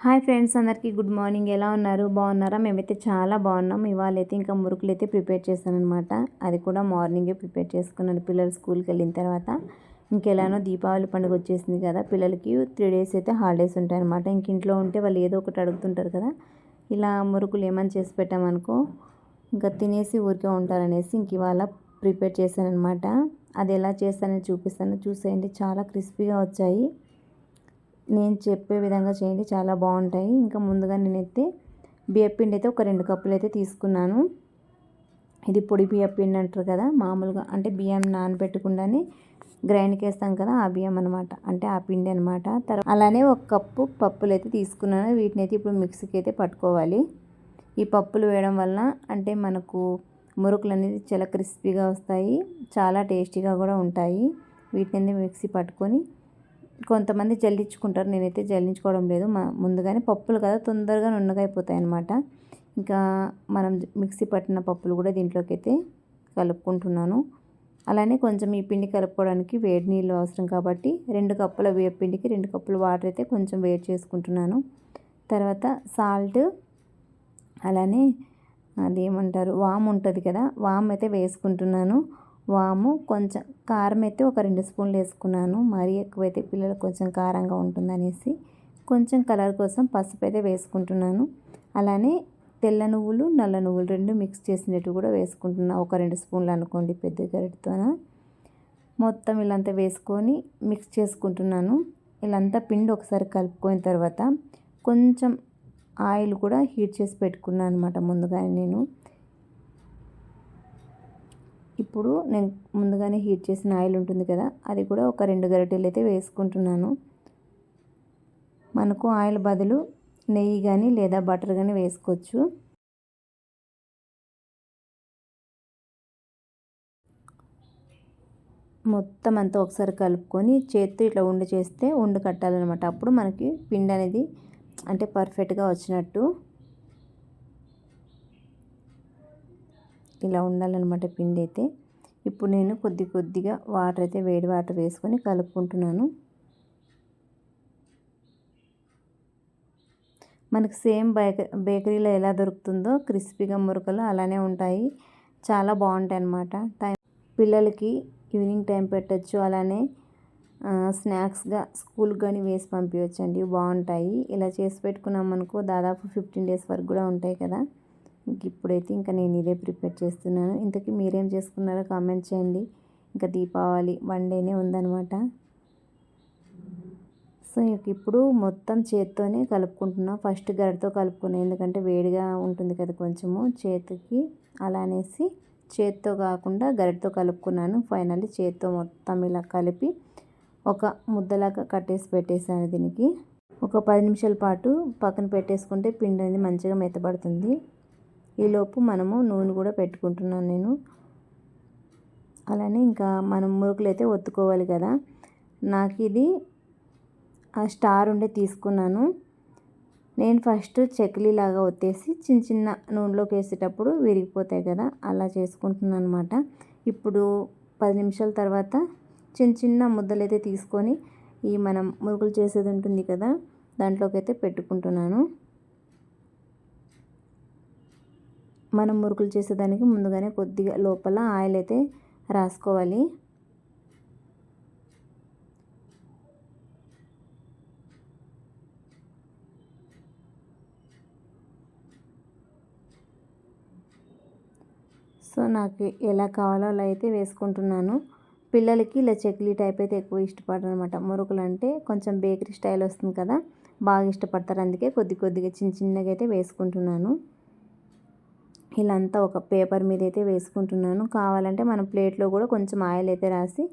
Hi friends అందరికీ good morning. ఎలా ఉన్నారు? బాగున్నారా? మేమైతే చాలా బాగున్నాం. ఇవాళ అయితే ఇంకా మురుకులు అయితే ప్రిపేర్ చేశాను అనమాట అది కూడా మార్నింగే ప్రిపేర్ చేసుకున్నాను. పిల్లలు స్కూల్కి వెళ్ళిన తర్వాత ఇంకెలానో దీపావళి పండుగ వచ్చేసింది కదా. పిల్లలకి త్రీ డేస్ అయితే హాలిడేస్ ఉంటాయన్నమాట. ఇంక ఇంట్లో ఉంటే వాళ్ళు ఏదో ఒకటి అడుగుతుంటారు కదా. ఇలా మురుకులు ఏమని చేసి పెట్టామనుకో ఇంకా తినేసి ఊరికే ఉంటారనేసి ఇంక ఇవాళ ప్రిపేర్ చేశాను అనమాట అది ఎలా చేస్తానని చూపిస్తాను. చూసేయండి. చాలా క్రిస్పీగా వచ్చాయి. నేను చెప్పే విధంగా చేయండి. చాలా బాగుంటాయి. ఇంకా ముందుగా నేనైతే బియ్యపిండి అయితే ఒక రెండు కప్పులు అయితే తీసుకున్నాను. ఇది పొడి బియ్యపిండి అంటారు కదా మామూలుగా అంటే బియ్యం నానబెట్టకుండానే గ్రైండ్కి వేస్తాం కదా ఆ బియ్యం అనమాట అంటే ఆ పిండి అనమాట తర్వాత అలానే ఒక కప్పు పప్పులు అయితే తీసుకున్నాను. వీటిని అయితే ఇప్పుడు మిక్సీకి అయితే పట్టుకోవాలి. ఈ పప్పులు వేయడం వల్ల అంటే మనకు మురుకులు అనేది చాలా క్రిస్పీగా వస్తాయి. చాలా టేస్టీగా కూడా ఉంటాయి. వీటిని మిక్సీ పట్టుకొని కొంతమంది జల్లించుకుంటారు. నేనైతే జల్లించుకోవడం లేదు. మా ముందుగానే పప్పులు కదా తొందరగా నున్నగా అయిపోతాయి అనమాట ఇంకా మనం మిక్సీ పట్టిన పప్పులు కూడా దీంట్లోకి అయితే కలుపుకుంటున్నాను. అలానే కొంచెం ఈ పిండి కలుపుకోవడానికి వేడి నీళ్ళు అవసరం కాబట్టి రెండు కప్పుల పిండికి రెండు కప్పుల వాటర్ అయితే కొంచెం వేడి చేసుకుంటున్నాను. తర్వాత సాల్ట్ అలానే అదేమంటారు వామ్ ఉంటుంది కదా వామ్ అయితే వేసుకుంటున్నాను. వాము కొంచెం కారం అయితే ఒక రెండు స్పూన్లు వేసుకున్నాను. మరీ ఎక్కువైతే పిల్లలకు కొంచెం కారంగా ఉంటుందనేసి కొంచెం కలర్ కోసం పసుపు అయితే వేసుకుంటున్నాను. అలానే తెల్ల నువ్వులు నల్ల నువ్వులు రెండు మిక్స్ చేసినట్టు కూడా వేసుకుంటున్నా. ఒక రెండు స్పూన్లు అనుకోండి పెద్ద గరిటతోన. మొత్తం ఇలాంతా వేసుకొని మిక్స్ చేసుకుంటున్నాను. ఇలాంతా పిండి ఒకసారి కలుపుకున్న తర్వాత కొంచెం ఆయిల్ కూడా హీట్ చేసి పెట్టుకున్నాను అనమాట ముందుగానే నేను. ఇప్పుడు నేను ముందుగానే హీట్ చేసిన ఆయిల్ ఉంటుంది కదా అది కూడా ఒక రెండు గరిటెలు అయితే వేసుకుంటున్నాను. మనకు ఆయిల్ బదులు నెయ్యి కానీ లేదా బటర్ కానీ వేసుకోవచ్చు. మొత్తం అంతా ఒకసారి కలుపుకొని చేత్తో ఇట్లా ఉండి చేస్తే ఉండి కట్టాలన్నమాట. అప్పుడు మనకి పిండి అనేది అంటే పర్ఫెక్ట్గా వచ్చినట్టు. ఇలా ఉండాలన్నమాట పిండి అయితే ఇప్పుడు నేను కొద్ది కొద్దిగా వాటర్ అయితే వేడి వాటర్ వేసుకొని కలుపుకుంటున్నాను. మనకు సేమ్ బేక బేకరీలో ఎలా దొరుకుతుందో క్రిస్పీగా మురకలు అలానే ఉంటాయి. చాలా బాగుంటాయి అన్నమాట టైం పిల్లలకి ఈవినింగ్ టైం పెట్టచ్చు అలానే స్నాక్స్గా స్కూల్కి కానీ వేసి పంపించండి బాగుంటాయి. ఇలా చేసి పెట్టుకున్నాం అనుకో దాదాపు ఫిఫ్టీన్ డేస్ వరకు కూడా ఉంటాయి కదా. ఇప్పుడైతే ఇంకా నేను ఇదే ప్రిపేర్ చేస్తున్నాను. ఇంతకీ మీరేం చేసుకున్నారో కామెంట్ చేయండి. ఇంకా దీపావళి వన్ డేనే ఉందనమాట సో ఇప్పుడు మొత్తం చేత్తోనే కలుపుకుంటున్నా. ఫస్ట్ గరిటతో కలుపుకున్నాను ఎందుకంటే వేడిగా ఉంటుంది కదా కొంచెము. చేతికి అలా అనేసి చేత్తో కాకుండా గరిటతో కలుపుకున్నాను. ఫైనల్లీ చేత్తో మొత్తం ఇలా కలిపి ఒక ముద్దలాగా కట్టేసి పెట్టేశాను దీనికి. ఒక పది నిమిషాల పాటు పక్కన పెట్టేసుకుంటే పిండి అనేది మంచిగా మెత్తబడుతుంది. ఈలోపు మనము నూనె కూడా పెట్టుకుంటున్నాను నేను. అలానే ఇంకా మనం మురుకులు అయితే ఒత్తుకోవాలి కదా. నాకు ఇది ఆ స్టార్ ఉండే తీసుకున్నాను. నేను ఫస్ట్ లాగా ఒత్తేసి చిన్న చిన్న నూనెలోకి వేసేటప్పుడు విరిగిపోతాయి కదా అలా చేసుకుంటున్నాను అనమాట ఇప్పుడు పది నిమిషాల తర్వాత చిన్న చిన్న ముద్దలు అయితే తీసుకొని ఈ మనం మురుకులు చేసేది ఉంటుంది కదా దాంట్లోకి అయితే పెట్టుకుంటున్నాను. మనం మురుకులు చేసేదానికి ముందుగానే కొద్దిగా లోపల ఆయిల్ అయితే రాసుకోవాలి. సో నాకు ఎలా కావాలో అలా అయితే వేసుకుంటున్నాను. పిల్లలకి ఇలా చెక్లీ టైప్ అయితే ఎక్కువ ఇష్టపడరు అనమాట మురుకులు అంటే కొంచెం బేకరీ స్టైల్ వస్తుంది కదా బాగా ఇష్టపడతారు. అందుకే కొద్ది కొద్దిగా చిన్న చిన్నగా అయితే వేసుకుంటున్నాను. ఇలా అంతా ఒక పేపర్ మీద అయితే వేసుకుంటున్నాను. కావాలంటే మనం ప్లేట్లో కూడా కొంచెం ఆయిల్ అయితే రాసి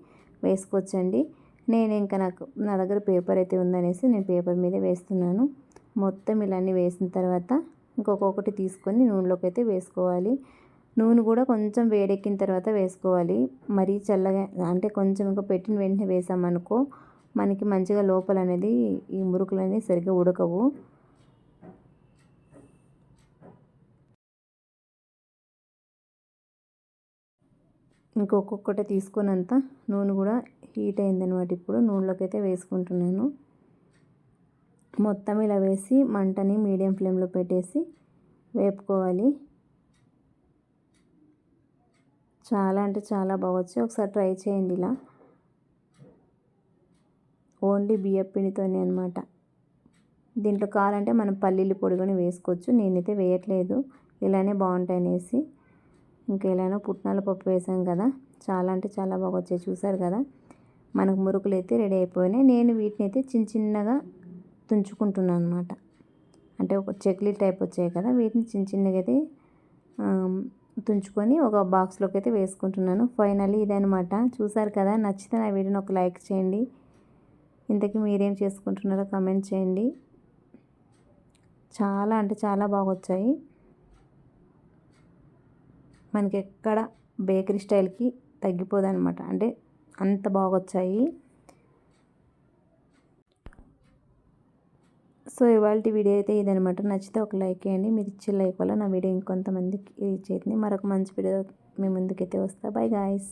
వేసుకోవచ్చండి. నేను ఇంకా నాకు నా దగ్గర పేపర్ అయితే ఉందనేసి నేను పేపర్ మీద వేస్తున్నాను. మొత్తం ఇలా అన్నీ వేసిన తర్వాత ఇంకొకటి తీసుకొని నూనెలోకి అయితే వేసుకోవాలి. నూనె కూడా కొంచెం వేడెక్కిన తర్వాత వేసుకోవాలి. మరీ చల్లగా అంటే కొంచెం ఇంకా పెట్టిన వెంటనే వేసామనుకో మనకి మంచిగా లోపల అనేది ఈ మురుకులు అనేది సరిగ్గా ఉడకవు. ఇంకొక్కొక్కటి తీసుకున్నంత నూనె కూడా హీట్ అయిందనమాట ఇప్పుడు. నూనెలోకి అయితే వేసుకుంటున్నాను. మొత్తం ఇలా వేసి మంటని మీడియం ఫ్లేమ్లో పెట్టేసి వేపుకోవాలి. చాలా అంటే చాలా బాగొచ్చు ఒకసారి ట్రై చేయండి ఇలా. ఓన్లీ బియ్యం పిండితోనే అనమాట దీంట్లో కావాలంటే మనం పల్లీలు పొడి కూడా వేసుకోవచ్చు. నేనైతే వేయట్లేదు. ఇలానే బాగుంటాయి అనేసి. ఇంకా పుట్నాల పప్పు వేసాం కదా. చాలా అంటే చాలా బాగా వచ్చాయి. చూసారు కదా? మనకు మురుకులు అయితే రెడీ అయిపోయినాయి. నేను వీటిని అయితే చిన్న చిన్నగా తుంచుకుంటున్నాను అనమాట అంటే ఒక చెక్లీ టైప్ వచ్చాయి కదా. వీటిని చిన్న చిన్నగా అయితే తుంచుకొని ఒక బాక్స్లోకి అయితే వేసుకుంటున్నాను. ఫైనల్లీ ఇదనమాట చూసారు కదా? నచ్చితే నా వీడియోని ఒక లైక్ చేయండి. ఇంతకీ మీరేం చేసుకుంటున్నారో కమెంట్ చేయండి. చాలా అంటే చాలా బాగా వచ్చాయి. మనకి ఎక్కడ బేకరీ స్టైల్కి తగ్గిపోదు అనమాట అంటే అంత బాగా వచ్చాయి సో ఇవాళ వీడియో అయితే ఇదనమాట. నచ్చితే ఒక లైక్ చేయండి. మీరు ఇచ్చే లైక్ వల్ల నా వీడియో ఇంకొంతమందికి రీచ్ అవుతుంది. మరొక మంచి వీడియో మీ ముందుకైతే వస్తా. Bye guys.